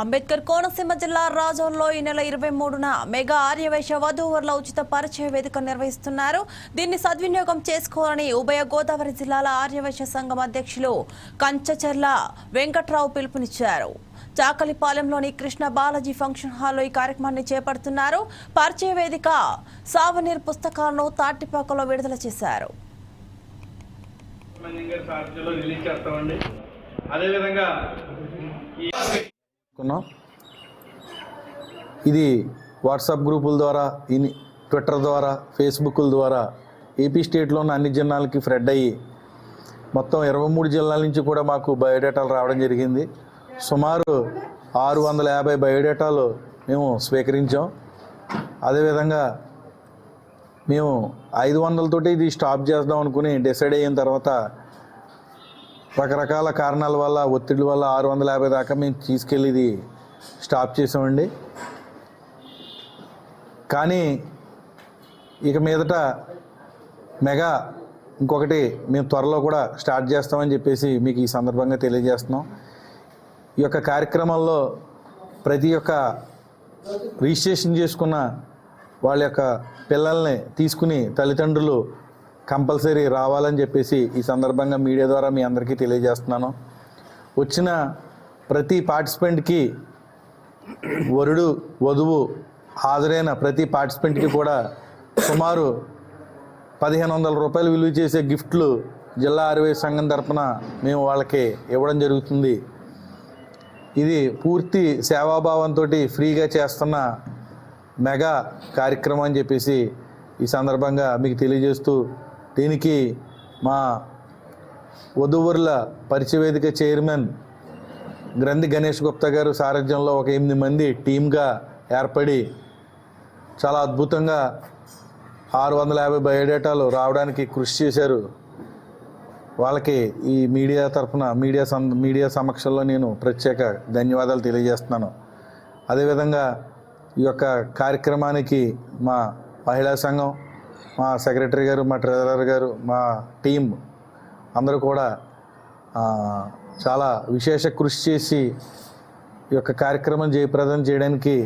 అంబేద్కర్ కోనసీమ జిల్లా రాజోల్లో ఈ నెల ఇరవై మూడున మెగా ఆర్యవైశ్య వధూవరుల ఉచిత పరిచయ వేదిక నిర్వహిస్తున్నారు. దీన్ని సద్వినియోగం చేసుకోవాలని ఉభయ గోదావరి జిల్లాల ఆర్యవైశ్య సంఘం అధ్యక్షులు కంచచర్ల వెంకట్రావు పిలుపునిచ్చారు. చాకలిపాలెంలోని కృష్ణ బాలాజీ ఫంక్షన్ హాల్లో ఈ కార్యక్రమాన్ని చేపడుతున్నారు. పరిచయ వేదిక సావనీర్ పుస్తకాలను తాటిపాకలో విడుదల చేశారు. అదేవిధంగా ఈ ఇది వాట్సాప్ గ్రూపుల ద్వారా ఇన్ ట్విట్టర్ ద్వారా ఫేస్బుక్ల ద్వారా ఏపీ స్టేట్లో ఉన్న అన్ని జిల్లాలకి ఫ్రెడ్ అయ్యి మొత్తం ఇరవై మూడు జిల్లాల నుంచి కూడా మాకు బయోడేటాలు రావడం జరిగింది. సుమారు ఆరు వందల యాభై బయోడేటాలు మేము స్వీకరించాం. అదేవిధంగా మేము ఐదు వందలతోటి ఇది స్టాప్ చేద్దాం అనుకుని డిసైడ్ అయిన తర్వాత రకరకాల కారణాల వల్ల ఒత్తిడి వల్ల ఆరు వందల యాభై దాకా మేము తీసుకెళ్ళేది స్టాప్ చేసామండి. కానీ ఇక మీదట మెగా ఇంకొకటి మేము త్వరలో కూడా స్టార్ట్ చేస్తామని చెప్పేసి మీకు ఈ సందర్భంగా తెలియజేస్తున్నాం. ఈ యొక్క కార్యక్రమంలో ప్రతి ఒక్క రిజిస్ట్రేషన్ చేసుకున్న వాళ్ళ యొక్క పిల్లల్ని తీసుకుని తల్లిదండ్రులు కంపల్సరీ రావాలని చెప్పేసి ఈ సందర్భంగా మీడియా ద్వారా మీ అందరికీ తెలియజేస్తున్నాను. వచ్చిన ప్రతి పార్టిసిపెంట్కి వరుడు వధువు హాజరైన ప్రతి పార్టిసిపెంట్కి కూడా సుమారు పదిహేను వందల రూపాయలు విలువ చేసే గిఫ్ట్లు జిల్లా ఆర్వై సంఘం తరపున మేము వాళ్ళకి ఇవ్వడం జరుగుతుంది. ఇది పూర్తి సేవాభావంతో ఫ్రీగా చేస్తున్న మెగా కార్యక్రమం అని చెప్పేసి ఈ సందర్భంగా మీకు తెలియజేస్తూ దీనికి మా వధువుర్ల పరిచయవేదిక చైర్మన్ గ్రంథి గణేష్ గుప్తా గారు సారథ్యంలో ఒక ఎనిమిది మంది టీమ్గా ఏర్పడి చాలా అద్భుతంగా ఆరు వందల యాభై బయోడేటాలు రావడానికి కృషి చేశారు. వాళ్ళకి ఈ మీడియా తరఫున మీడియా సం మీడియా సమక్షంలో నేను ప్రత్యేక ధన్యవాదాలు తెలియజేస్తున్నాను. అదేవిధంగా ఈ యొక్క కార్యక్రమానికి మా మహిళా సంఘం మా సెక్రటరీ గారు మా ట్రెజరర్ గారు మా టీం అందరూ కూడా చాలా విశేష కృషి చేసి ఈ యొక్క కార్యక్రమం జయప్రదం చేయడానికి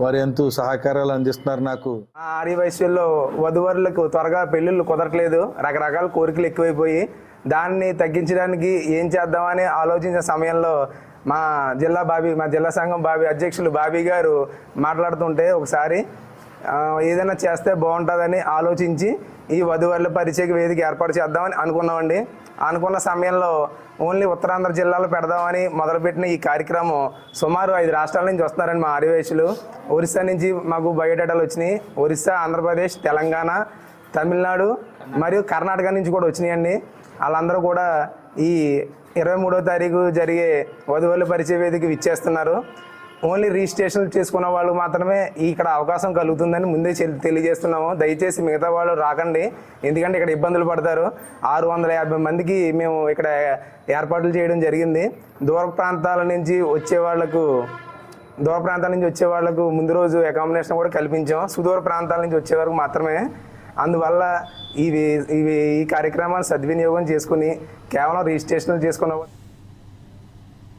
వారు ఎంతో సహకారాలు అందిస్తున్నారు నాకు. ఆ ఆర్య వయసులో వధువరులకు త్వరగా పెళ్ళిళ్ళు కుదరట్లేదు. రకరకాల కోరికలు ఎక్కువైపోయి దాన్ని తగ్గించడానికి ఏం చేద్దామని ఆలోచించిన సమయంలో మా జిల్లా బాబీ మా జిల్లా సంఘం బాబీ అధ్యక్షులు బాబీ గారు మాట్లాడుతుంటే ఒకసారి ఏదైనా చేస్తే బాగుంటుందని ఆలోచించి ఈ వధువరుల పరిచయ వేదిక ఏర్పాటు చేద్దామని అనుకున్నామండి. అనుకున్న సమయంలో ఓన్లీ ఉత్తరాంధ్ర జిల్లాలో పెడదామని మొదలుపెట్టిన ఈ కార్యక్రమం సుమారు ఐదు రాష్ట్రాల నుంచి వస్తున్నారండి మా ఆదివేశులు ఒరిస్సా నుంచి మాకు బయోడేటాలు వచ్చినాయి. ఒరిస్సా ఆంధ్రప్రదేశ్ తెలంగాణ తమిళనాడు మరియు కర్ణాటక నుంచి కూడా వచ్చినాయండి. వాళ్ళందరూ కూడా ఈ ఇరవై మూడో తారీఖు జరిగే వధువుల పరిచయ వేదిక విచ్చేస్తున్నారు. ఓన్లీ రిజిస్ట్రేషన్ చేసుకున్న వాళ్ళు మాత్రమే ఇక్కడ అవకాశం కలుగుతుందని ముందే తెలియజేస్తున్నాము. దయచేసి మిగతా వాళ్ళు రాకండి. ఎందుకంటే ఇక్కడ ఇబ్బందులు పడతారు. ఆరు వందల యాభై మందికి మేము ఇక్కడ ఏర్పాట్లు చేయడం జరిగింది. దూర ప్రాంతాల నుంచి వచ్చే వాళ్ళకు దూర ప్రాంతాల నుంచి వచ్చే వాళ్ళకు ముందు రోజు అకామిడేషన్ కూడా కల్పించాం. సుదూర ప్రాంతాల నుంచి వచ్చే వరకు మాత్రమే. అందువల్ల ఇవి ఇవి ఈ కార్యక్రమాన్ని సద్వినియోగం చేసుకుని కేవలం రిజిస్ట్రేషన్ చేసుకున్న